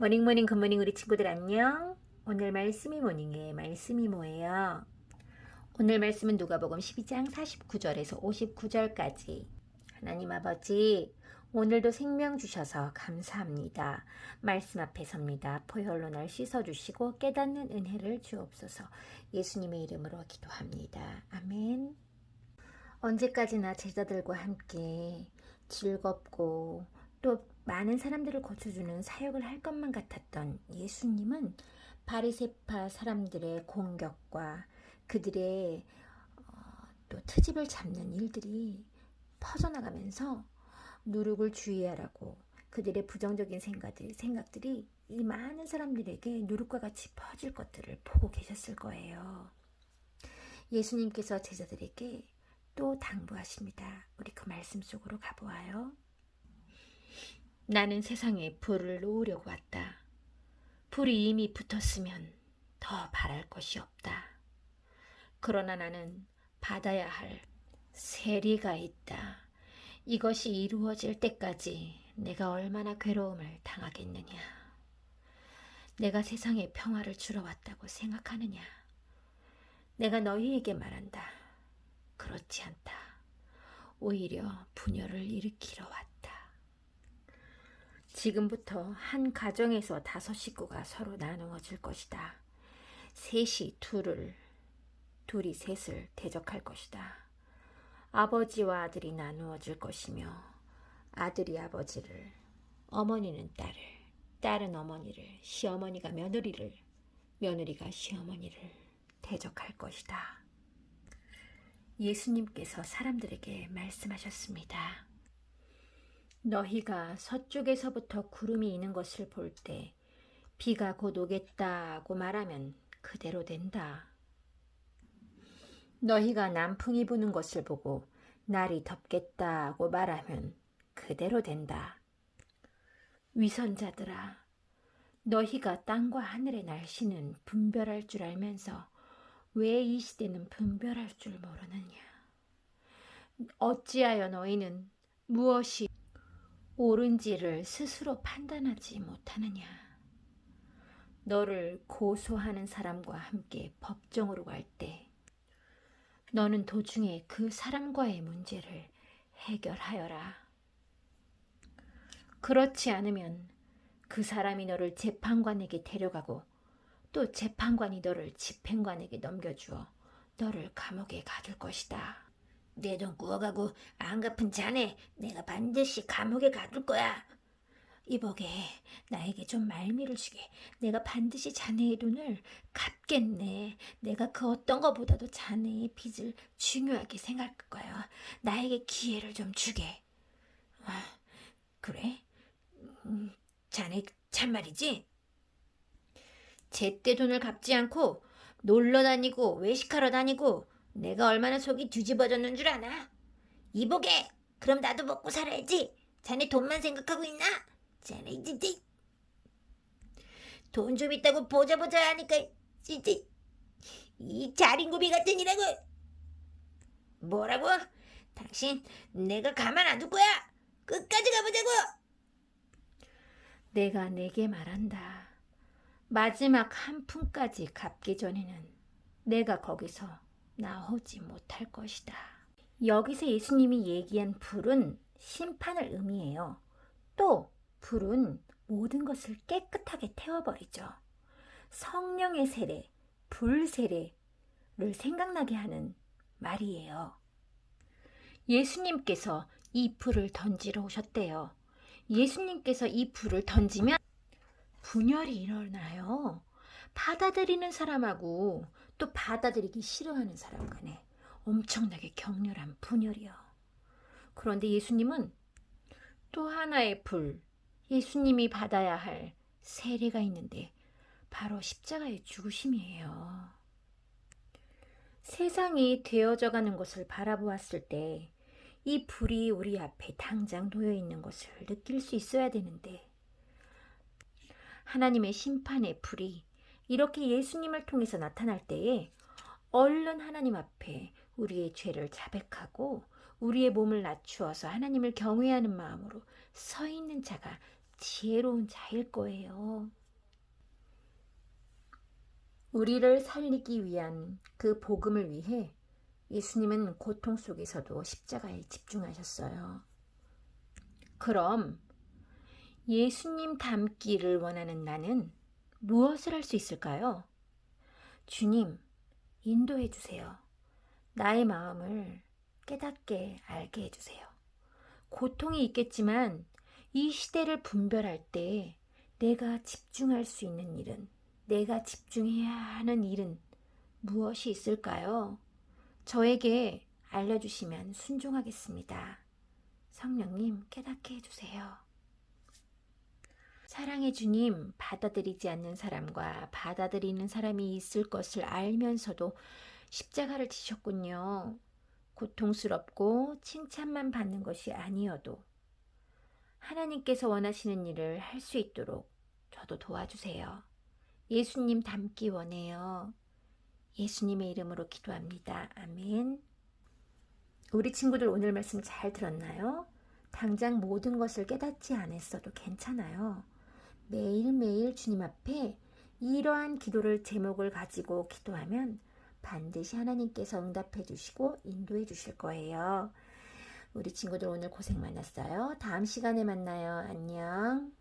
모닝 모닝 굿모닝 우리 친구들 안녕 오늘 말씀이 모닝의 말씀이 뭐예요? 오늘 말씀은 누가복음 12장 49절에서 59절까지 하나님 아버지 오늘도 생명 주셔서 감사합니다. 말씀 앞에 섭니다. 포혈로 날 씻어 주시고 깨닫는 은혜를 주옵소서 예수님의 이름으로 기도합니다. 아멘 언제까지나 제자들과 함께 즐겁고 또 많은 사람들을 고쳐주는 사역을 할 것만 같았던 예수님은 바리세파 사람들의 공격과 그들의 어, 또 트집을 잡는 일들이 퍼져나가면서 누룩을 주의하라고 그들의 부정적인 생각들, 생각들이 이 많은 사람들에게 누룩과 같이 퍼질 것들을 보고 계셨을 거예요. 예수님께서 제자들에게 또 당부하십니다. 우리 그 말씀 속으로 가보아요. 나는 세상에 불을 놓으려고 왔다. 불이 이미 붙었으면 더 바랄 것이 없다. 그러나 나는 받아야 할 세리가 있다. 이것이 이루어질 때까지 내가 얼마나 괴로움을 당하겠느냐. 내가 세상에 평화를 주러 왔다고 생각하느냐. 내가 너희에게 말한다. 그렇지 않다. 오히려 분열을 일으키러 왔다. 지금부터 한 가정에서 다섯 식구가 서로 나누어질 것이다. 셋이 둘을, 둘이 셋을 대적할 것이다. 아버지와 아들이 나누어질 것이며 아들이 아버지를, 어머니는 딸을, 딸은 어머니를, 시어머니가 며느리를, 며느리가 시어머니를 대적할 것이다. 예수님께서 사람들에게 말씀하셨습니다. 너희가 서쪽에서부터 구름이 이는 것을 볼 때 비가 곧 오겠다고 말하면 그대로 된다. 너희가 남풍이 부는 것을 보고 날이 덥겠다고 말하면 그대로 된다. 위선자들아, 너희가 땅과 하늘의 날씨는 분별할 줄 알면서 왜 이 시대는 분별할 줄 모르느냐? 어찌하여 너희는 무엇이 옳은지를 스스로 판단하지 못하느냐? 너를 고소하는 사람과 함께 법정으로 갈 때, 너는 도중에 그 사람과의 문제를 해결하여라. 그렇지 않으면 그 사람이 너를 재판관에게 데려가고 또 재판관이 너를 집행관에게 넘겨주어 너를 감옥에 가둘 것이다. 내 돈 구워가고 안 갚은 자네 내가 반드시 감옥에 가둘 거야. 이보게 나에게 좀 말미를 주게 내가 반드시 자네의 돈을 갚겠네. 내가 그 어떤 것보다도 자네의 빚을 중요하게 생각할 거야. 나에게 기회를 좀 주게. 아, 그래? 음, 자네 참말이지? 제때 돈을 갚지 않고 놀러 다니고 외식하러 다니고 내가 얼마나 속이 뒤집어졌는 줄 아나? 이보게 그럼 나도 먹고 살아야지 자네 돈만 생각하고 있나? 자네 진짜 돈 좀 있다고 보자 보자 하니까 진짜 이 자린고비 같은 이라고 뭐라고? 당신 내가 가만 안 둘 거야 끝까지 가보자고 내가 내게 말한다 마지막 한 푼까지 갚기 전에는 내가 거기서 나오지 못할 것이다. 여기서 예수님이 얘기한 불은 심판을 의미해요. 또 불은 모든 것을 깨끗하게 태워버리죠. 성령의 세례, 불 세례를 생각나게 하는 말이에요. 예수님께서 이 불을 던지러 오셨대요. 예수님께서 이 불을 던지면 분열이 일어나요. 받아들이는 사람하고 또 받아들이기 싫어하는 사람 간에 엄청나게 격렬한 분열이요. 그런데 예수님은 또 하나의 불, 예수님이 받아야 할 세례가 있는데 바로 십자가의 죽으심이에요. 세상이 되어져 가는 것을 바라보았을 때 이 불이 우리 앞에 당장 놓여 있는 것을 느낄 수 있어야 되는데 하나님의 심판의 불이 이렇게 예수님을 통해서 나타날 때에 얼른 하나님 앞에 우리의 죄를 자백하고 우리의 몸을 낮추어서 하나님을 경외하는 마음으로 서 있는 자가 지혜로운 자일 거예요. 우리를 살리기 위한 그 복음을 위해 예수님은 고통 속에서도 십자가에 집중하셨어요. 그럼 예수님 닮기를 원하는 나는 무엇을 할 수 있을까요? 주님, 인도해 주세요. 나의 마음을 깨닫게 알게 해 주세요. 고통이 있겠지만 이 시대를 분별할 때 내가 집중할 수 있는 일은, 내가 집중해야 하는 일은 무엇이 있을까요? 저에게 알려주시면 순종하겠습니다. 성령님 깨닫게 해주세요. 사랑의 주님, 받아들이지 않는 사람과 받아들이는 사람이 있을 것을 알면서도 십자가를 지셨군요. 고통스럽고 칭찬만 받는 것이 아니어도 하나님께서 원하시는 일을 할 수 있도록 저도 도와주세요. 예수님 닮기 원해요. 예수님의 이름으로 기도합니다. 아멘. 우리 친구들 오늘 말씀 잘 들었나요? 당장 모든 것을 깨닫지 않았어도 괜찮아요. 매일매일 주님 앞에 이러한 기도를 제목을 가지고 기도하면 반드시 하나님께서 응답해 주시고 인도해 주실 거예요. 우리 친구들 오늘 고생 많았어요. 다음 시간에 만나요. 안녕.